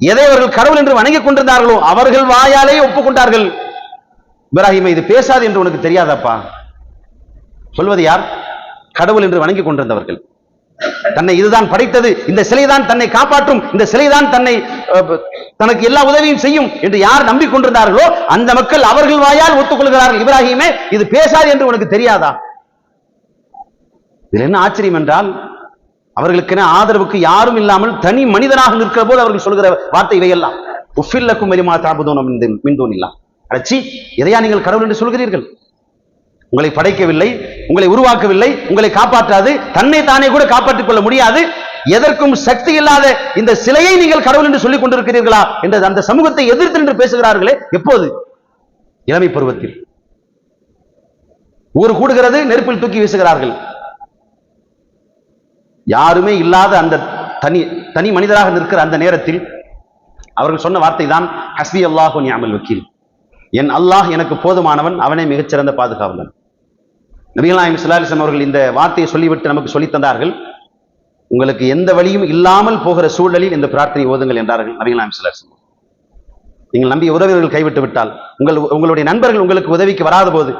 எதை அவர்கள் கடவுள் என்று வணங்கிக் கொண்டிருந்தார்களோ அவர்கள் வாயாலே ஒப்புக்கொண்டார்கள். இப்ராஹிமை இது பேசாது என்று உனக்கு தெரியாதப்பா. சொல்வது யார்? கடவுள் என்று வணங்கி கொண்டிருந்தவர்கள். தன்னை இதுதான் படைத்தது இந்த சிலைதான் தன்னை காப்பாற்றும் இந்த சிலைதான் தன்னை தனக்கு எல்லா உதவியும் செய்யும் என்று யார் நம்பிக்கொண்டிருந்தார்களோ அந்த மக்கள் அவர்கள் வாயால் ஒத்துக்கொள்கிறார்கள். இப்ராஹிமே இது பேசாது என்று உனக்கு தெரியாதா? இதில் என்ன ஆச்சரியம் என்றால் அவர்களுக்கென ஆதரவுக்கு யாரும் இல்லாமல் தனி மனிதனாக நிற்கிற போது அவர்கள் சொல்கிற வார்த்தை இவையெல்லாம். உஃபில்லக்கும் மெரிமா தாபுதோனம் மின்தோன் இல்லாம் அடைச்சி எதையா நீங்கள் கடவுள் என்று சொல்கிறீர்கள்? உங்களை படைக்கவில்லை உங்களை உருவாக்கவில்லை உங்களை காப்பாற்றாது தன்னை தானே கூட காப்பாற்றிக் கொள்ள முடியாது எதற்கும் சக்தி இல்லாத இந்த சிலையை நீங்கள் கடவுள் என்று சொல்லிக் கொண்டிருக்கிறீர்களா என்ற அந்த சமூகத்தை எதிர்த்து நின்று பேசுகிறார்களே எப்போது? இளமை பருவத்தில். ஊர் கூடுகிறது நெருப்பில் தூக்கி வீசுகிறார்கள். யாருமே இல்லாத அந்த தனி தனி மனிதராக நிற்கிற அந்த நேரத்தில் அவர்கள் சொன்ன வார்த்தை தான் ஹஸ்பி அல்லாஹு நியாமல் வக்கீல். என் அல்லாஹ் எனக்கு போதுமானவன் அவனே மிகச்சிறந்த பாதுகாவலன். நபிகள் நாயம் சுல்லாலிசம் அவர்கள் இந்த வார்த்தையை சொல்லிவிட்டு நமக்கு சொல்லித் தந்தார்கள். உங்களுக்கு எந்த வழியும் இல்லாமல் போகிற சூழலில் இந்த பிரார்த்தனை ஓதுங்கள் என்றார்கள் நபிகள் நாயம் சுல்லாலிசம் நீங்கள் நம்பிய உறவினர்கள் கைவிட்டு விட்டால் உங்கள் உங்களுடைய நண்பர்கள் உங்களுக்கு உதவிக்கு வராத போது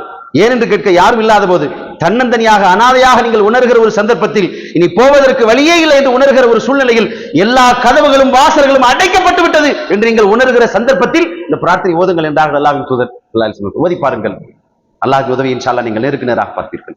ஏனென்று கேட்க யாரும் இல்லாத போது தன்னந்தனியாக அனாதையாக நீங்கள் உணர்கிற ஒரு சந்தர்ப்பத்தில் இனி போவதற்கு வழியே இல்லை என்று உணர்கிற ஒரு சூழ்நிலையில் எல்லா கதவுகளும் வாசல்களும் அடைக்கப்பட்டு விட்டது என்று நீங்கள் உணர்கிற சந்தர்ப்பத்தில் இந்த பிரார்த்தனை ஓதுங்கள் என்றார்கள் அல்லாவின் தூதர் ஸல்லல்லாஹு ஓதி பாருங்கள். அல்லாஹ் உதவி இன்ஷால்லா நீங்கள் நேருக்கு நேராக பார்ப்பீர்கள்.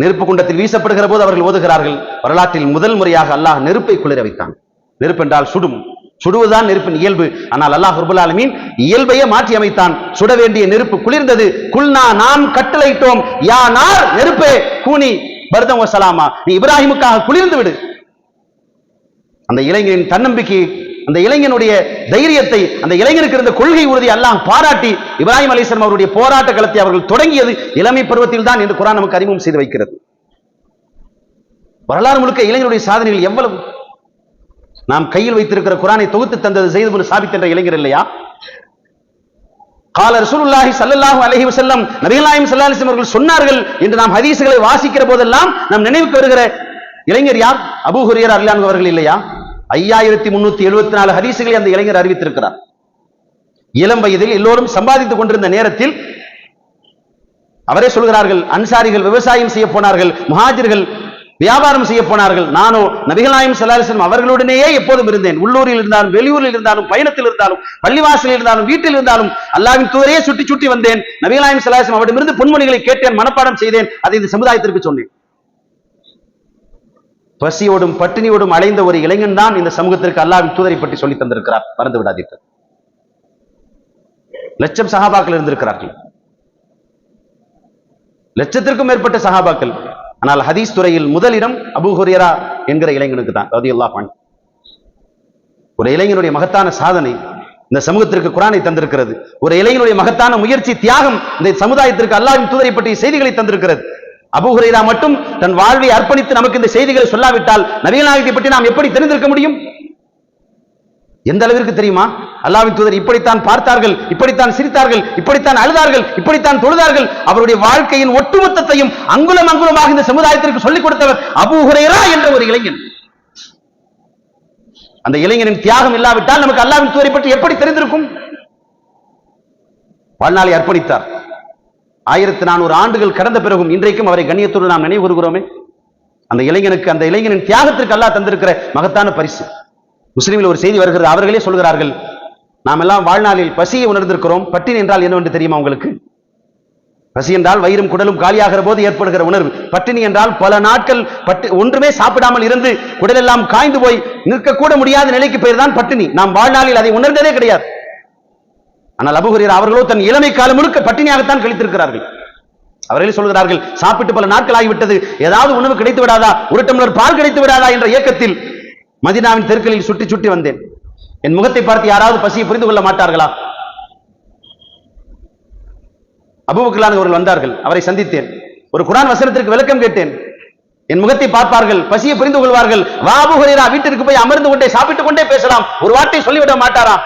நெருப்பு குண்டத்தில் வீசப்படுகிற போது அவர்கள் ஓதுகிறார்கள். வரலாற்றில் முதல் முறையாக அல்லாஹ் நெருப்பை குளிர வைத்தான். நெருப்பு என்றால் சுடும். சுடுவதுதான் நெருப்பின் இயல்பு. ஆனால் அல்லாஹ் ரபுல் ஆலமீன் இயல்பையே மாற்றி அமைத்தான். சுட வேண்டிய நெருப்பு குளிர்ந்தது. குல்னா நாம் கட்டளையிட்டோம். யா நார் நெருப்பே கூனி பர்தம் சலாமா. நீ இப்ராஹிமுக்காக குளிர்ந்து விடு. அந்த இளைஞனின் தன்னம்பிக்கை அந்த இளைஞனுடைய தைரியத்தை அந்த இளைஞனுக்கு இருந்த கொள்கை உறுதி அல்லாஹ் பாராட்டி இப்ராஹிம் அலிஸ்லாம் அவருடைய போராட்ட களத்தை அவர்கள் தொடங்கியது இளமை பருவத்தில் தான் என்று குரான் நமக்கு அறிமுகம் செய்து வைக்கிறது. வரலாறு முழுக்க இளைஞருடைய சாதனைகள் எவ்வளவு? நாம் கையில் வைத்திருக்கிற குரானை தொகுத்து தந்தது செய்து சாபித் என்ற இளைஞர் இல்லையா? கால ரசூலுல்லாஹி சல்லல்லாஹு அலைஹி வஸல்லம் நபிகளாயும் சல்லாஹிஸ்லம் அவர்கள் சொன்னார்கள் என்று நாம் ஹதீசுகளை வாசிக்கிற போதெல்லாம் நம் நினைவுக்கு வருகிற இளைஞர் யார்? அபூ ஹுரியர் ரலியல்லாஹு அவர்கள் இல்லையா? ஐயாயிரத்தி முன்னூத்தி எழுபத்தி நாலு ஹதீசுகளை அந்த இளைஞர் அறிவித்திருக்கிறார். இளம் வயதில் எல்லோரும் சம்பாதித்துக் கொண்டிருந்த நேரத்தில் அவரே சொல்கிறார்கள் அன்சாரிகள் விவசாயம் செய்ய போனார்கள் மகாஜர்கள் வியாபாரம் செய்ய போனார்கள். நானோ நபிகள் நாயம் சல்லாஹம் அவர்களுடனேயே எப்போதும் இருந்தேன். உள்ளூரில் இருந்தாலும் வெளியூரில் இருந்தாலும் பயணத்தில் இருந்தாலும் பள்ளிவாசலில் இருந்தாலும் வீட்டில் இருந்தாலும் அல்லாவின் தூரையே சுட்டி சுட்டி வந்தேன். நபிகள் நாயம் அவரிடமிருந்து பொன்மொழிகளை கேட்டேன் மனப்பாடம் செய்தேன். அதை இந்த சமுதாயத்திற்கு சொன்னேன். பசியோடும் பட்டினியோடும் அலைந்த ஒரு இளைஞன் தான் இந்த சமூகத்திற்கு அல்லாவின் தூதரை பற்றி சொல்லி தந்திருக்கிறார். மறந்து விடாதீர்கள். லட்சம் சகாபாக்கள் இருந்திருக்கிறார்கள். லட்சத்திற்கும் மேற்பட்ட சகாபாக்கள் ஆனால் ஹதீஸ் துறையில் முதலிடம் அபு ஹுரைரா என்கிற இளைஞனுக்கு தான் ரதியுல்லாஹ் அன்ஹு. ஒரு இளைஞனுடைய மகத்தான சாதனை இந்த சமூகத்திற்கு குரானை தந்திருக்கிறது. ஒரு இளைஞனுடைய மகத்தான முயற்சி தியாகம் இந்த சமுதாயத்திற்கு அல்லாவின் தூதரை பற்றிய செய்திகளை தந்திருக்கிறது. அபூ மட்டும் தன் வாழ்வை அர்ப்பணித்து நமக்கு இந்த செய்திகளை சொல்லாவிட்டால் நவீன நாயகத்தை பற்றி நாம் எப்படி தெரிந்திருக்க முடியும்? எந்த அளவிற்கு தெரியுமா? அல்லாவின் தூதர் இப்படித்தான் பார்த்தார்கள் இப்படித்தான் சிரித்தார்கள் இப்படித்தான் அழுதார்கள் இப்படித்தான் தொழுதார்கள். அவருடைய வாழ்க்கையின் ஒட்டுமொத்தத்தையும் அங்குலம் அங்குலமாக இந்த சமுதாயத்திற்கு சொல்லிக் கொடுத்தவர் அபூஹுரேரா என்ற ஒரு இளைஞன். அந்த இளைஞனின் தியாகம் இல்லாவிட்டால் நமக்கு அல்லாவின் தூதரை பற்றி எப்படி தெரிந்திருக்கும்? வாழ்நாளை அர்ப்பணித்தார். ஆயிரத்தி நானூறு ஆண்டுகள் கடந்த பிறகும் இன்றைக்கும் அவரை கண்ணியத்தோடு நாம் நினைவு கூறுகிறோமே அந்த இளைஞனுக்கு அந்த இளைஞனின் தியாகத்திற்கு அல்லாஹ் தந்திருக்கிற மகத்தான பரிசு. முஸ்லீமில் ஒரு செய்தி வருகிறது அவர்களே சொல்கிறார்கள் நாம் எல்லாம் வாழ்நாளில் பசியை உணர்ந்திருக்கிறோம். பட்டினி என்றால் என்னவென்று தெரியுமா உங்களுக்கு? பசி என்றால் வயிறும் குடலும் காலியாகிற போது ஏற்படுகிற உணர்வு. பட்டினி என்றால் பல நாட்கள் பட்டு ஒன்றுமே சாப்பிடாமல் இருந்து குடலெல்லாம் காய்ந்து போய் நிற்கக்கூட முடியாத நிலைக்கு பெயர் தான் பட்டினி. நாம் வாழ்நாளில் அதை உணர்ந்ததே கிடையாது. ஆனால் அபுகுரியர் அவர்களோ தன் இளமை காலம் முழுக்க பட்டினியாகத்தான் கழித்திருக்கிறார்கள். அவர்களே சொல்கிறார்கள் சாப்பிட்டு பல நாட்கள் ஆகிவிட்டது. ஏதாவது உணவு கிடைத்து விடாதா? ஒரு டம்ளர் பால் கிடைத்து விடாதா? என்ற இயக்கத்தில் மதினாவின் தெருக்களில் சுற்றி சுற்றி வந்தேன். என் முகத்தை பார்த்து யாராவது பசியை புரிந்து கொள்ள மாட்டார்களா? அபுபக்கலான் அவர்கள் வந்தார்கள். அவரை சந்தித்தேன். ஒரு குரான் வசனத்திற்கு விளக்கம் கேட்டேன். என் முகத்தை பார்ப்பார்கள் பசியை புரிந்து கொள்வார்கள். வா வீட்டிற்கு போய் அமர்ந்து கொண்டே சாப்பிட்டுக் கொண்டே பேசலாம். ஒரு வார்த்தை சொல்லிவிட மாட்டாரா?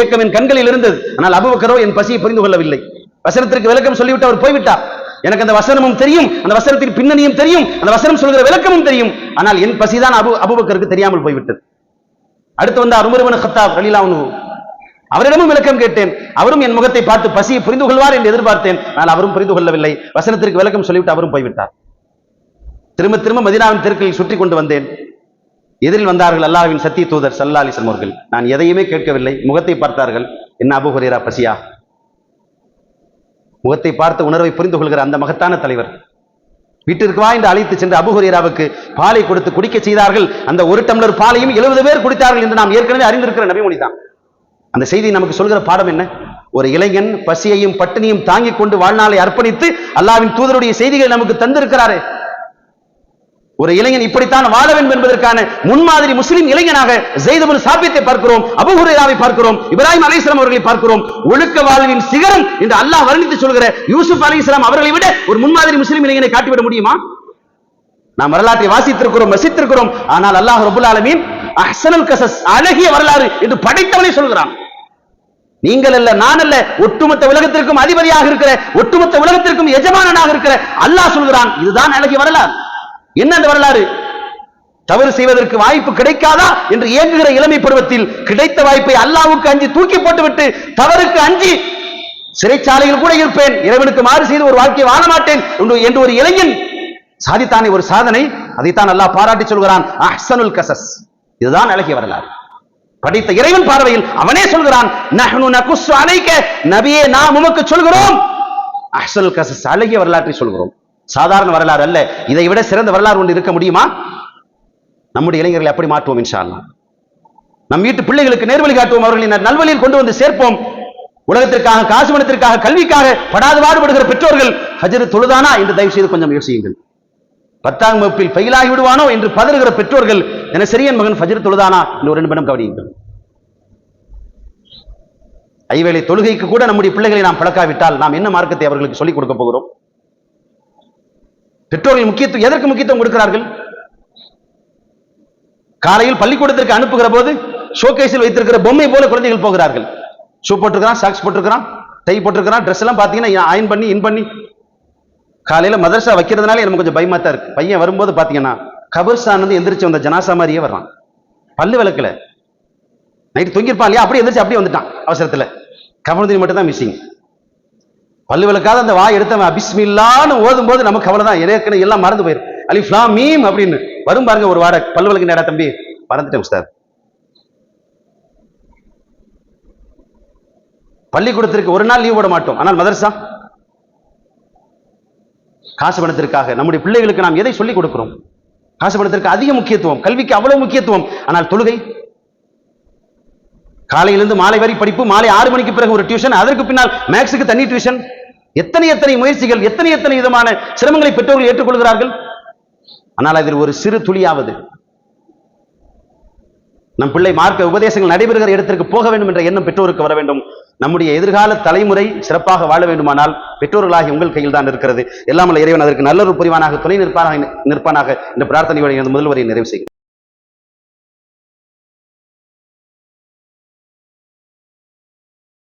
ஏக்கம் என் கண்களில் இருந்தது. ஆனால் அபுபக்கரோ என் பசியை புரிந்து கொள்ளவில்லை. வசனத்திற்கு விளக்கம் சொல்லிவிட்டு அவர் போய்விட்டார். எனக்கு அந்த வசனமும் தெரியும் அந்த வசனத்தின் பின்னணியும் தெரியும் அந்த வசனம் சொல்கிற விளக்கமும் தெரியும். ஆனால் என் பசிதான் அபு அபுபக்கருக்கு தெரியாமல் போய்விட்டது. அடுத்து வந்த அருமருவன ஹத்தாப் ரலீலாவுனு அவரிடமும் விளக்கம் கேட்டேன். அவரும் என் முகத்தை பார்த்து பசியை புரிந்து கொள்வார் என்று எதிர்பார்த்தேன். ஆனால் அவரும் புரிந்து கொள்ளவில்லை. வசனத்திற்கு விளக்கம் சொல்லிவிட்டு அவரும் போய்விட்டார். திரும்ப திரும்ப மதினாவின் தெருக்களில் சுற்றி கொண்டு வந்தேன். எதிரில் வந்தார்கள் அல்லாஹ்வின் சத்திய தூதர் சல்லா அலிசன் அவர்கள். நான் எதையுமே கேட்கவில்லை. முகத்தை பார்த்தார்கள். என்ன அபு பசியா? முகத்தை பார்த்து உணர்வை புரிந்து கொள்கிற அந்த மகத்தான தலைவர். வீட்டிற்கு வா என்று அழைத்து சென்று அபுஹுரேராவுக்கு பாலை கொடுத்து குடிக்க செய்தார்கள். அந்த ஒரு டம்ளர் பாலையும் எழுபது பேர் குடித்தார்கள் என்று நாம் ஏற்கனவே அறிந்திருக்கிற நபிமொழி தான். அந்த செய்தி நமக்கு சொல்கிற பாடம் என்ன? ஒரு இளைஞன் பசியையும் பட்டினியும் தாங்கிக் கொண்டு வாழ்நாளை அர்ப்பணித்து அல்லாவின் தூதருடைய செய்திகளை நமக்கு தந்திருக்கிறாரே. ஒரு இளைஞன் இப்படித்தான் வாழ வேண்டும் என்பதற்கான முன்மாதிரி முஸ்லிம் இளைஞனாக ஜெய்தபுல் சாபித்தை பார்க்கிறோம் அபுஹுரேராவை பார்க்கிறோம் இப்ராஹிம் அலிஸ்லாம் அவர்களை பார்க்கிறோம். ஒழுக்க வாழ்வின் சிகரம் என்று அல்லாஹ் வர்ணித்து சொல்கிற யூசுப் அலைஹிஸ்ஸலாம் அவர்களை விட ஒரு முன்மாதிரி முஸ்லிம் இளைஞனை காட்டிவிட முடியுமா? நாம் வரலாற்றை வாசித்திருக்கிறோம் வசித்திருக்கிறோம் ஆனால் அல்லாஹ் ரபுல் ஆலமீன் அஹ்சனுல் கசஸ் அழகிய வரலாறு என்று படைத்தவனை சொல்கிறான். நீங்கள் அல்ல நான் அல்ல ஒட்டுமொத்த உலகத்திற்கும் அதிபதியாக இருக்கிற ஒட்டுமொத்த உலகத்திற்கும் எஜமானனாக இருக்கிற அல்லாஹ் சொல்கிறான். இதுதான் அழகிய வரலாறு. என்ன அந்த வரலாறு? தவறு செய்வதற்கு வாய்ப்பு கிடைக்காதா? என்று இயங்குகிற இளமை பருவத்தில் கிடைத்த வாய்ப்பை அல்லாவுக்கு அஞ்சி தூக்கி போட்டுவிட்டு தவறுக்கு அஞ்சி சிறைச்சாலையில் கூட இருப்பேன் இறைவனுக்கு மாறு செய்து ஒரு வாழ்க்கையை வாழ மாட்டேன் என்று- என்று ஒரு இளைஞன் சாதித்தானே ஒரு சாதனை அதைத்தான் அல்லாஹ் பாராட்டி சொல்கிறான் அஹ்சனுல் கசஸ். இதுதான் அழகிய வரலாறு. படித்த இறைவன் பார்வையில் அவனே சொல்கிறான் நபியே நாம் உமக்கு சொல்கிறோம். அஹ்சனுல் கசஸ் அழகிய வரலாற்றை சொல்கிறோம். சாதாரண வரலாறு அல்ல. இதை விட சிறந்த வரலாறு ஒன்று இருக்க முடியுமா? நம்முடைய இளைஞர்களை அப்படி மாற்றுவோம் இன்ஷா நம் வீட்டு பிள்ளைகளுக்கு நேர்வழி காட்டுவோம் அவர்களை நல்வழியில் கொண்டு வந்து சேர்ப்போம். உலகத்திற்காக காசு மனத்திற்காக கல்விக்காக படாது பாடுபடுகிற பெற்றோர்கள் ஹஜரு தொழுதானா என்று தயவு செய்து கொஞ்சம் யோசியுங்கள். பத்தாம் வகுப்பில் ஃபெயிலாகி விடுவானோ என்று பதறுகிற பெற்றோர்கள் என என் மகன் ஃபஜர் தொழுதானா என்று ஒரு நிமிடம் கவனியுங்கள். ஐவேளை தொழுகைக்கு கூட நம்முடைய பிள்ளைகளை நாம் பழக்காவிட்டால் நாம் என்ன மார்க்கத்தை அவர்களுக்கு சொல்லிக் கொடுக்க போகிறோம்? பெற்றோர்கள் முக்கியத்துவம் எதற்கு முக்கியத்துவம் கொடுக்கிறார்கள்? காலையில் பள்ளிக்கூடத்திற்கு அனுப்புகிற போது ஷோகேஸில் வைத்திருக்கிற பொம்மை போல குழந்தைகள் போகிறார்கள். ஷூ போட்டிருக்கிறான் சாக்ஸ் போட்டிருக்கிறான் டை போட்டிருக்கிறான் ட்ரெஸ் எல்லாம் பார்த்தீங்கன்னா அயன் பண்ணி இன் பண்ணி. காலையில மதரசா வைக்கிறதுனால எனக்கு கொஞ்சம் பயமாக தான் இருக்கு. பையன் வரும்போது பார்த்தீங்கன்னா கபர்ஸ்தான் வந்து எந்திரிச்சு வந்த ஜனாசா மாதிரியே வர்றான். பல்லு விளக்கல. நைட்டு தூங்கியிருப்பான் இல்லையா? அப்படியே எந்திரிச்சு அப்படியே வந்துட்டான் அவசரத்துல. கமலதிரி மட்டும் தான் மிஸ்ஸிங் பல்லு அந்த வாய் எடுத்தவன் அபிஸ்மில்லான்னு ஓதும் போது நமக்கு அவ்வளவுதான் ஏற்கனவே எல்லாம் மறந்து போயிரு. அலிஃப்லா மீம் அப்படின்னு. வரும் பாருங்க ஒரு வார பல்லு விளக்கு நேடா தம்பி? மறந்துட்டேன் உஸ்தாத். பள்ளிக்கூடத்திற்கு ஒரு நாள் லீவ் போட மாட்டோம். ஆனால் மதரசா? காசு பணத்திற்காக. நம்முடைய பிள்ளைகளுக்கு நாம் எதை சொல்லிக் கொடுக்கிறோம்? காசு பணத்திற்கு அதிக முக்கியத்துவம். கல்விக்கு அவ்வளவு முக்கியத்துவம். ஆனால் தொழுகை? காலையிலிருந்து மாலை வரை படிப்பு மாலை ஆறு மணிக்கு பிறகு ஒரு டியூஷன் அதற்கு பின்னால் மேக்ஸுக்கு தனி டியூஷன் எத்தனை எத்தனை முயற்சிகள் எத்தனை எத்தனை விதமான சிரமங்களை பெற்றோர்கள் ஏற்றுக்கொள்கிறார்கள்? ஆனால் அதில் ஒரு சிறு துளியாவது. நம் பிள்ளை மார்க்க உபதேசங்கள் நடைபெறுகிற இடத்திற்கு போக வேண்டும் என்ற எண்ணம் பெற்றோருக்கு வர வேண்டும். நம்முடைய எதிர்கால தலைமுறை சிறப்பாக வாழ வேண்டுமானால் பெற்றோர்களாகி உங்கள் கையில் தான் இருக்கிறது. எல்லாமல்ல இறைவன் அதற்கு நல்லொரு புரிவானாக துணை நிற்பானாக நிற்பானாக இந்த பிரார்த்தனை எனது முதல்வரை நிறைவு செய்யும்